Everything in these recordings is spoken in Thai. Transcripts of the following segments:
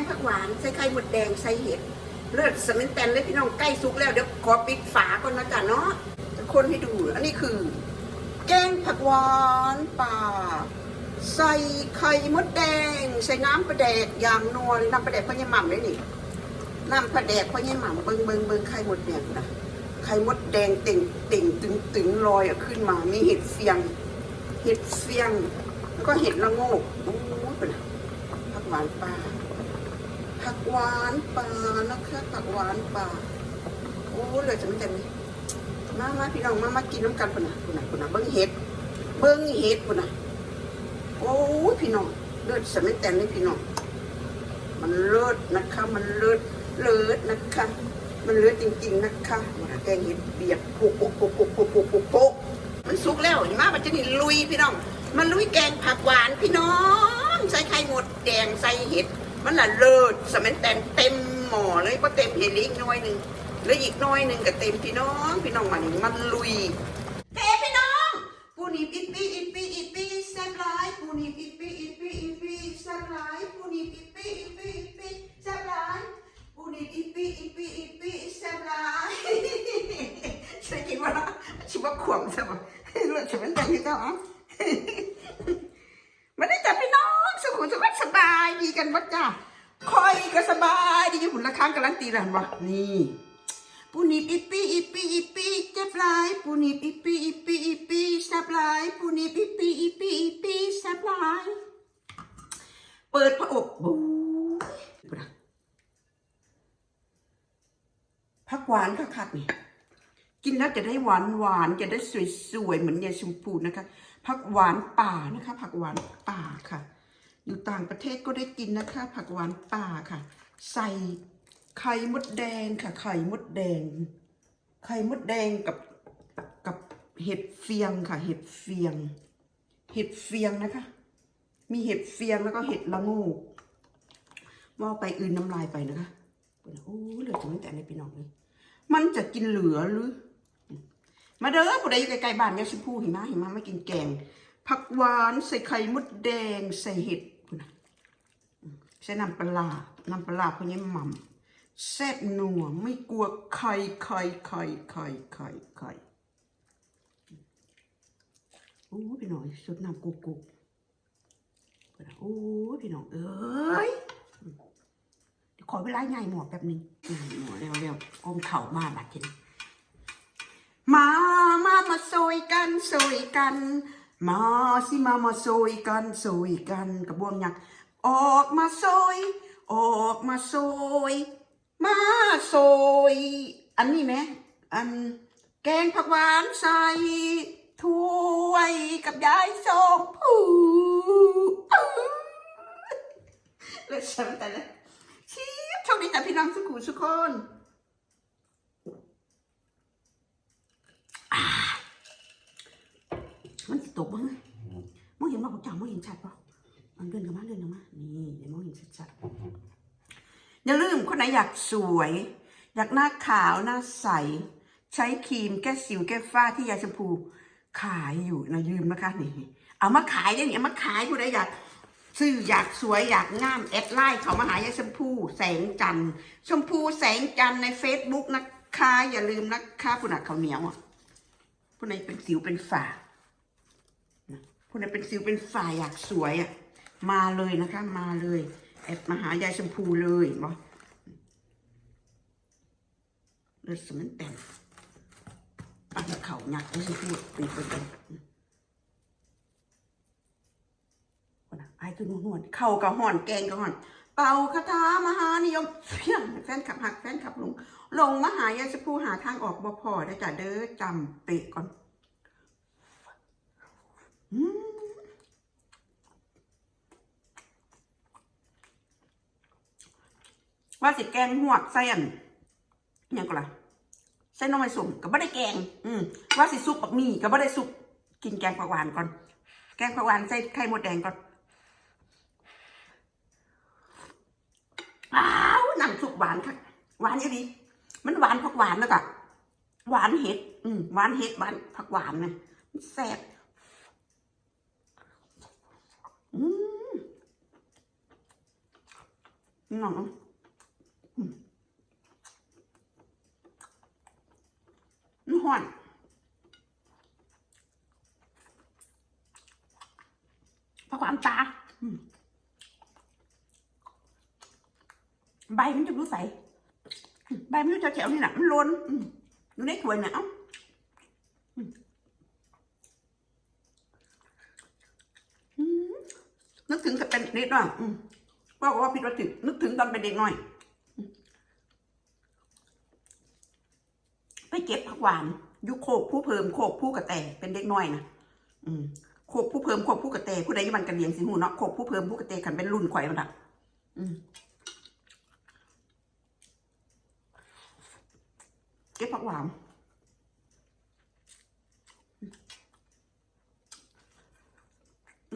งผักหวานใส่ไข่หมดแดงใส่เห็ดเลือดสมินแตนเลยพี่น้องใกล้สุกแล้วเดี๋ยวขอปิดฝาก่อนนะจ๊ะเนาะคนให้ดูอันนี้คือ แกงผักหวานป่า ใส่ไข่มดแดง ใส่น้ำปลาแดกอย่างนัวลน้ำปลาแดกพ่อยี่หม่ำเลยนี่น้ำปลาแดกพ่อยี่หม่ำเบิงเบิงเบิงไข่มดแดงนะไข่มดแดงเต่งเต่งตึงตึงลอยขึ้นมามีเห็ดเฟียง เห็ดเฟียง แล้วก็เห็ดละโงกโอ้ยเป็นผักหวานป่า ผักหวานปลานะคะผักหวานปลาโอ้เลยจำเต็มมามาพี่น้องมามากินน้ำกันคนนะคนนะคนนะเบิ้งเห็ดเบิ้งเห็ดคนนะโอ้พี่น้องเลือดสมัยแต่งเลยพี่น้องมันเลือดนะคะ มันเลือดเลือดนะคะ มันเลือดจริง ๆนะคะมาแกงเห็ดเบียดโปกโปกโปกโปกโปกโปกมันสุกแล้วมาปัจจะนี่ลุยพี่น้อง มันลุยแกงผักหวานพี่น้อง ใส่ไข่หมดแดงใส่เห็ด มันละเลิศสมัยแต่เต็มหม้อเลยเพราะเต็มเห็ดอีกหน้อยหนึ่งแล้วอีกหน้อยหนึ่งก็เต็มพี่น้องพี่น้องมันมันลุยเฮ้พี่น้องปูนิบอิปปี้อิปปี้อิปปี้แซ่บหลายปูนิบอิปปี้อิปปี้อิปปี้แซ่บหลายปูนิบอิปปี้อิปปี้อิปปี้แซ่บหลายปูนิบอิปปี้อิปปี้อิปปี้แซ่บหลายใช่คิดว่าชิว่าขวมใช่ไหมเลือดฉันเป็นอย่างนี้เจ้าอะมาได้จับพี่น้องสุขุมสุขสบายดีกันวัดจ้าคอยก็สบายดีอยู่หุ่นละ ครั้งกำลังตีรันวะนี่ปูนิบอีปีอีปีอีปีเจ็บลายปูนิบอีปีอีปีอีปีแซบลายปูนิบอีปีอีปีอีปีแซบลายเปิดพระอบบูผักหวานค่ะคักนี่กินแล้วจะได้หวานหวานจะได้สวยๆเหมือนยายชมพูนะคะผักหวานป่านะคะ ผักหวานป่าค่ะ อยู่ต่างประเทศก็ได้กินนะคะ ผักหวานป่าค่ะ ใส่ ไข่มดแดงค่ะ ไข่มดแดง ไข่มดแดงกับกับเห็ดเฟียงค่ะ เห็ดเฟียง เห็ดเฟียงนะคะ มีเห็ดเฟียงแล้วก็เห็ดละงูว่าไปอื่นน้ำลายไปนะคะโอ้เหลือจะไม่แต่ในพี่น้องเลยมันจะกินเหลือหรือ มาเด้อผู้ใดอยู่ใกล้ๆบ้านยาชิพูหิมะหิมะมากินแกง ผักหวานใส่ไข่มดแดง ใส่เห็ดนะใส่น้ำปลา น้ำปลาร้าพวกนี้หม่ำ แซ่บนัวไม่กลัวไข่ไข่ไข่ไข่ไข่ไข่โอ้พี่น้องสุดน้ำกุกกุกโอ้พี่น้องเอ้ยเดี๋ยวขอเวลาใหญ่หมอแป๊บนึงใหญ่หมอเร็วๆกองเข่ามาบัดทีนี้มา มา มาโซยกันโซยกัน มาสิมา มาโซยกันโซยกันกระบวงยักษ์ออกมาโซยออกมาโซย มาโซย อันนี้ไหมอันแกงผักหวานใส่ถ้วยกับยายสองผู้เลือดฉันแต่ละชีพโชคดีแต่พี่น้องสุขุสุกคนมันสิตกบ้างไหมมองเห็นว่าผมจังมองเห็นชัดป่ะมันเดินกันมาเดินกันมานี่เดี๋ยวมองเห็นชัดๆ คนไหนอยากสวย อยากหน้าขาวหน้าใส ใช้ครีมแก้สิวแก้ฝ้าที่ยาชมพู ขายอยู่นะยืมนะคะนี่เอามาขายได้เนี่ยเอามาขายผู้ใดอยากซื้ออยากสวยอยากงามแอดไลน์เขามาหายายชมพูแสงจันทร์ชมพูแสงจันทร์ในเฟซบุ๊กนะคะ อย่าลืมนะคะผู้นักเขาวเหนียวอะผู้ใดเป็นสิวเป็นฝ้าคุณเป็นสิวเป็นฝ่าอยากสวยอะมาเลยนะคะ มาเลย แอบมาหายายชมพูเลยบอ เลือดสมันแต่งปันเข่าหนักไม่ใช่พูดปีไปกันคนอะไอ้ตัวนวลเข่ากับห่อนแกงกับห่อน เป่าคาถามหานิยมเพียงแฟนขับหักแฟนขับลง ลงมหายาชพูหาทางออกบ่พอได้จ้ะเด้อจำเปะก่อนว่าสิแกงหวกใส่อัน ยังก็ล่ะใส่น้ำมันสุ่มก็ไม่ได้แกง อืมว่าสิซุปปักมี่ก็ไม่ได้ซุปกินแกงผักหวานก่อน แกงผักหวานใส่ไข่มดแดงก่อนอ้าวน้ำซุปหวานค่ะหวานอีดีมันหวานผักหวานแล้วก็หวานเห็ด อืมหวานเห็ดหวานผักหวานไงมันแซ่บอืมน้องอืมมัน ห่อนผักหวานตาใบมันจะรู้ใสใบมันจะแฉวนี่แหละมันล้นอยู่ในถ้วยเนี่ยเอ้าอืมอืมนึกถึงกับเป็นเด็กน้อยอืมพ่อบอกว่าพี่รถถึงนึกถึงตอนเป็นเด็กหน้อยอืมไปเก็บผัก หวานยุคโคกผู้เพิ่มโคกผู้กระแตเป็นเด็กน้อยนะอืมโคกผู้เพิ่มโคกผู้กระเตผู้ใดยี่มันกันเลี้ยงสิหูเนาะโคกผู้เพิ่มผู้กระเตขันเป็นรุ่นข่อยมันอะอืมเก็บผักหวาน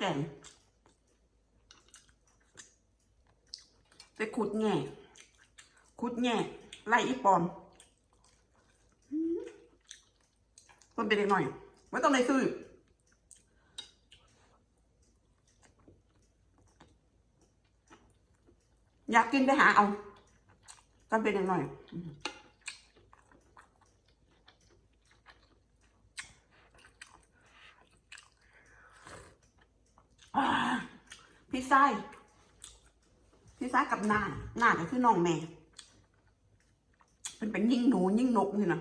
แกงไปขุดแง่ขุดแง่ไล่อีปอมอืม ต้นเป็นเด็กหน่อยไม่ต้องในซื้ออยากกินไปหาเอาตอนเป็นอย่างหน่อย พี่ไส้พี่ไส้กับนานนานก็คือน้องแม่เป็นเป็นยิ่งหนูยิ่งนกนี่นะ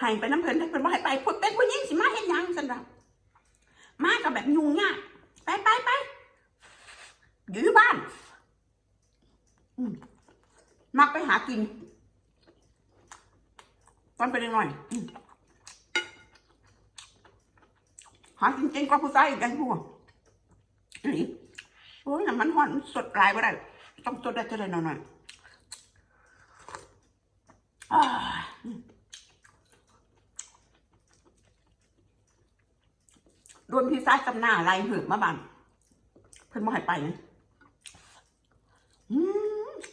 ให้ไปน้ำเพลินให้เป็นว่าให้ไปพูดเป็นผู้หญิงสิมาเห็นยังสันดามากับแบบยุ่งยากไปไปไปอยู่ที่บ้านมักไปหากิน ตอนเป็นหน่อยหากินเก่งกว่าผู้ชายอีกไอ้พวกนี่โอ้ยน้ำมันห่อนสดลายไปได้ต้องสดได้เท่าไรหน่อยอ่าอืม โดนพี่ซ้ายกำหน้าไรเหือบมาบันเพิ่นมาให้ไปนะ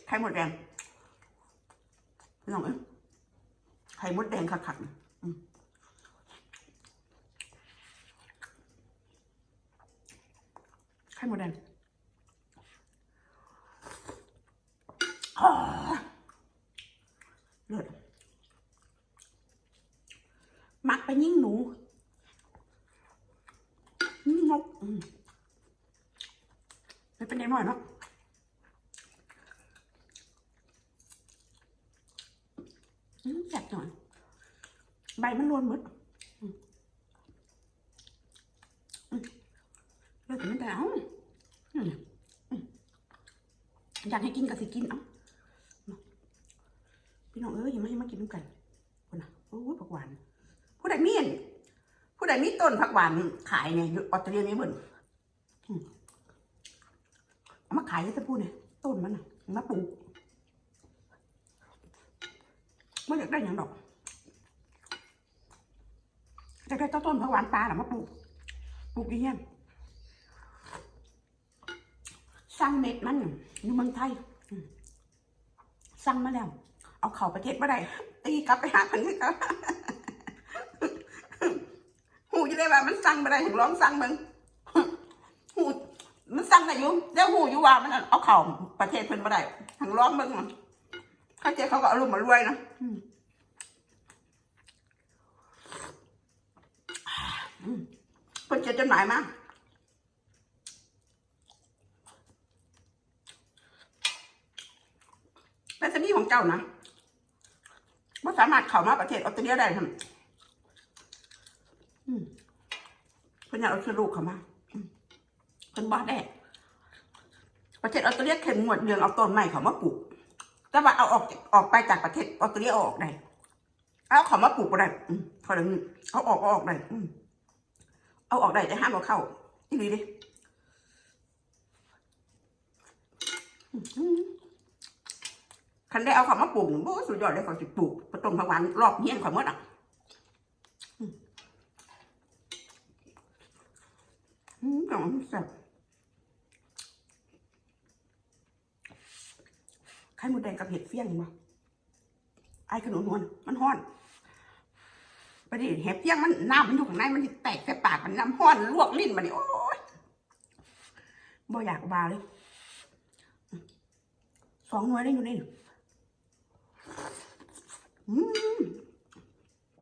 ไข่หมดแดงพี่น้องเอ้ยไข่มดแดงขัดๆไข่มดแดงอ่าเลิศมักไปยิ่งหนุ่ ไม่เป็นยังไงเนาะอืมจัดหน่อย ใบมันรวนหมดอืมอืมเลือกแต่ไม่ได้เอาอยากให้กินก็สิกินเอาพี่น้องเอ้ยยังไม่ให้มากินด้วยกันะโอ้ยผักหวาน ผู้ใดมีอันผู้ใด มีต้นผักหวานขายเนี่ยอยู่ออสเตรเลียนี่เหมือนอืมเอามาขายให้ท่านพูดเนี่ยต้นมันนะมาปลูกไม่อยากได้อย่างดอกอยากได้เจ้าต้นผักหวานปลาหรือมาปลูกปลูกดีเยี่ยมสั่งเม็ดมันอยู่เมืองไทยอืมสั่งมาแล้ว เอาเข่าประเทศมาได้ตีกลับไปหาพันธุ์เขา ได้ว่ามันสั่งมาได้ถึงร้องสั่งมึงหูมันสั่งได้อยู่เดี๋ยวหูอยู่ว่ามันเอาเข่าประเทศเพิ่นมาได้ถึงร้องมึงมันเข้าใจเขาก็อารมณ์มารวยนะเพิ่นเขียนจดหมายมาไปสนีย์ของเจ้านะว่าสามารถเข้ามาประเทศออสเตรเลียได้ทำอืม เพิ่นอยากเอาคือลูกเขามาเพิ่นบ้าได้ประเทศออสเตรเลียเข้มงวดเรื่องเอาต้นไม้เขามาปลูก แต่ว่าเอาออกออกไปจากประเทศออสเตรเลียออกได้เอาเขามาปลูกก็ได้อืมเขาเดี๋ยวนี้เอาออกก็ออกได้เอาออกได้แต่ห้ามเอาเข้าที่ดีดิคันได้เอาเขามาปลูกโอ้สุดยอดเลยเขาจะปลูกประต้มผักหวานรอบเฮี้ยเขาหมดอะอืมอื มกล่องแซ่บไข่มดแดงกับเห็ดเฟี้ยงเห็นปะไอ้ขนุนวลมันห้อนไปดิเห็บเที่ยงมันน้ำมันอยู่ข้างในมันแตกใส่ปากมันน้ำห้อนลวกลิ้นมันนี่โอ้ยบ่อยากบาเลยสองหน่วยได้อยู่นี่อื